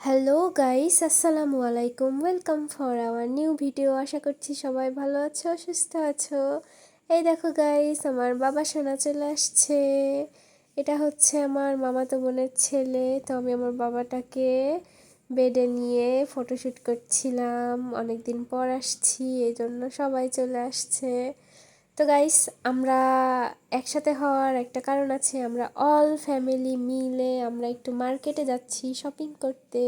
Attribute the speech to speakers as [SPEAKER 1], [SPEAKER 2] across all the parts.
[SPEAKER 1] Hello guys আসসালামু আলাইকুম welcome for our new video আশা করছি সবাই ভালো আছো, সুস্থ আছো। এই দেখো গাইস আমার বাবা সোনা চলে আসছে। এটা হচ্ছে আমার মামাতো বোনের ছেলে। তো আমি আমার বাবাটাকে বেডে নিয়ে ফটোশ্যুট করছিলাম। অনেক দিন পর আসছি এই জন্য সবাই চলে আসছে। তো গাইস আমরা একসাথে হওয়ার একটা কারণ আছে। আমরা অল ফ্যামিলি মিলে আমরা একটু মার্কেটে যাচ্ছি শপিং করতে।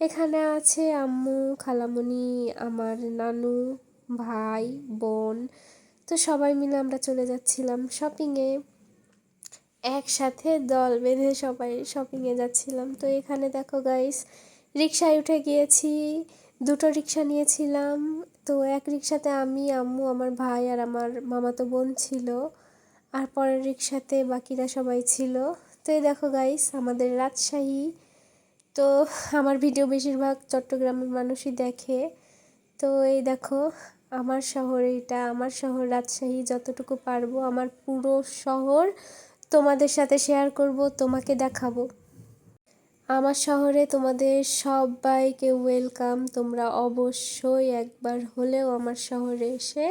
[SPEAKER 1] এখানে আছে আম্মু খালামণি আমার নানু, ভাই, বোন। তো সবাই মিলে আমরা চলে যাচ্ছিলাম শপিংয়ে একসাথে দল বেঁধে সবাই শপিংয়ে যাচ্ছিলাম। তো এখানে দেখো গাইস রিক্সায় উঠে গিয়েছি, দুটো রিক্সা নিয়েছিলাম। তো এক রিক্সাতে আমি, আম্মু, আমার ভাই আর আমার মামাতো বোন ছিল। আর পরের রিক্সাতে বাকিরা সবাই ছিল। তো এই দেখো গাইস আমাদের রাজশাহী। তো আমার ভিডিও বেশিরভাগ চট্টগ্রামের মানুষই দেখে। তো এই দেখো, আমার শহর এটা আমার শহর রাজশাহী, যতটুকু পারব, আমার পুরো শহর তোমাদের সাথে শেয়ার করব, তোমাকে দেখাবো। আমার শহরে তোমাদের সবাইকে ওয়েলকাম। তোমরা অবশ্যই একবার হলেও আমার শহরে এসে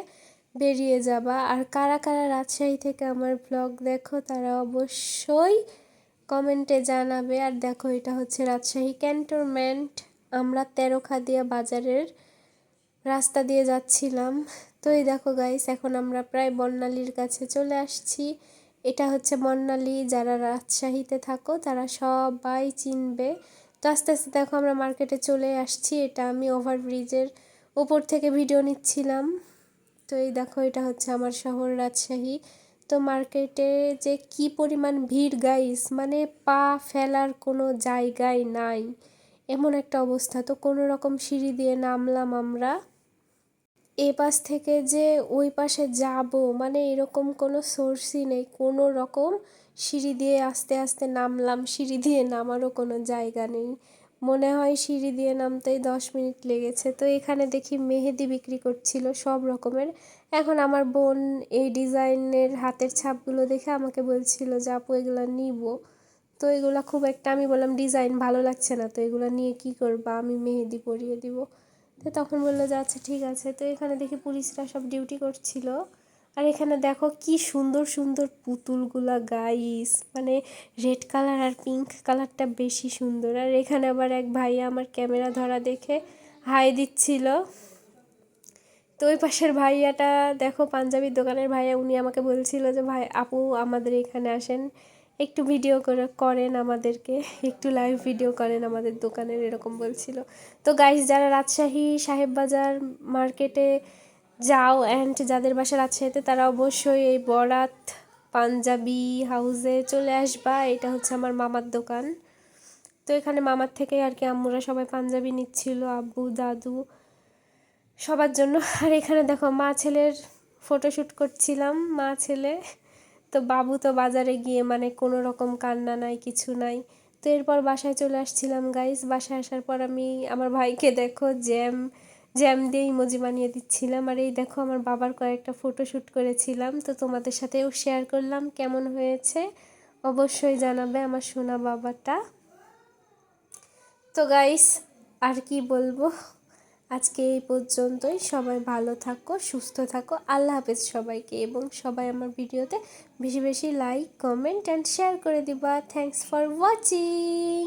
[SPEAKER 1] বেরিয়ে যাবা। আর কারা কারা রাজশাহী থেকে আমার ব্লগ দেখো, তারা অবশ্যই কমেন্টে জানাবে। আর দেখো, এটা হচ্ছে রাজশাহী ক্যান্টনমেন্ট আমরা তেরোখাদিয়া বাজারের রাস্তা দিয়ে যাচ্ছিলাম। তো এই দেখো গাইস এখন আমরা প্রায় বর্ণালীর কাছে চলে আসছি। এটা হচ্ছে মন্নালি, যারা রাজশাহীতে থাকো, তারা সবাই চিনবে। তো আস্তে আস্তে দেখো আমরা মার্কেটে চলে আসছি। এটা আমি ওভারব্রিজের উপর থেকে ভিডিও নিচ্ছিলাম। তো এই দেখো, এটা হচ্ছে আমার শহর রাজশাহী। তো মার্কেটে যে কি পরিমাণ ভিড় গাইস মানে পা ফেলার কোনো জায়গায় নাই। এমন একটা অবস্থা। তো কোনো রকম সিঁড়ি দিয়ে নামলাম আমরা। এ পাশ থেকে যে ওই পাশে যাব মানে এরকম কোনো সোর্সই নেই। কোনো রকম সিঁড়ি দিয়ে আস্তে আস্তে নামলাম, সিঁড়ি দিয়ে নামারও কোনো জায়গা নেই। মনে হয় সিঁড়ি দিয়ে নামতেই দশ মিনিট লেগেছে। তো এখানে দেখি মেহেদি বিক্রি করছিল সব রকমের। এখন আমার বোন এই ডিজাইনের হাতের ছাপগুলো দেখে আমাকে বলছিল যে, আপু, এগুলো নিব। তো এগুলো খুব একটা আমি বললাম, ডিজাইন ভালো লাগছে না, তো এগুলো নিয়ে কি করবা? আমি মেহেদি পরিয়ে দিব। তো তখন বলল যে আচ্ছা ঠিক আছে। তো এখানে দেখি পুলিশরা সব ডিউটি করছিল। আর এখানে দেখো কি সুন্দর সুন্দর পুতুলগুলা গাইস মানে রেড কালার আর পিঙ্ক কালারটা বেশি সুন্দর। আর এখানে আবার এক ভাইয়া আমার ক্যামেরা ধরা দেখে হাই দিচ্ছিল। তো ওই পাশের ভাইয়াটা, দেখো পাঞ্জাবির দোকানের ভাইয়া, উনি আমাকে বলছিল যে, ভাই, আপু, আমাদের এখানে আসেন। একটু ভিডিও করে, করেন আমাদেরকে। একটু লাইভ ভিডিও করেন আমাদের দোকানের, এরকম বলছিল। তো গাইস যারা রাজশাহী সাহেববাজার মার্কেটে যাও অ্যান্ড যাদের বাসা রাজশাহীতে, তারা অবশ্যই এই বরাত পাঞ্জাবি হাউসে চলে আসবা। এটা হচ্ছে আমার মামার দোকান। তো এখানে মামার থেকে আর কি আম্মুরা সবাই পাঞ্জাবি নিচ্ছিল, আব্বু, দাদু। সবার জন্য। আর এখানে দেখো, মা ছেলের ফটোশ্যুট করছিলাম, মা ছেলে। তো বাবু তো বাজারে গিয়ে মানে কোনো রকম কান্না নাই, কিছু নাই। তো এরপর বাসায় চলে আসছিলাম গাইস বাসায় আসার পর আমি, আমার ভাইকে দেখো জ্যাম জ্যাম দিয়ে ইমোজি বানিয়ে দিচ্ছিলাম। আর এই দেখো, আমার বাবার কয়েকটা ফটো শ্যুট করেছিলাম। তো তোমাদের সাথেও শেয়ার করলাম, কেমন হয়েছে? অবশ্যই জানাবে আমার সোনা বাবাটা। তো গাইস আর কি বলব? আজকে এই পর্যন্তই। সবাই ভালো থাকো, সুস্থ থাকো। আল্লাহ হাফেজ সবাইকে এবং সবাই আমার ভিডিওতে বেশি বেশি লাইক কমেন্ট অ্যান্ড শেয়ার করে দিবা। Thanks for watching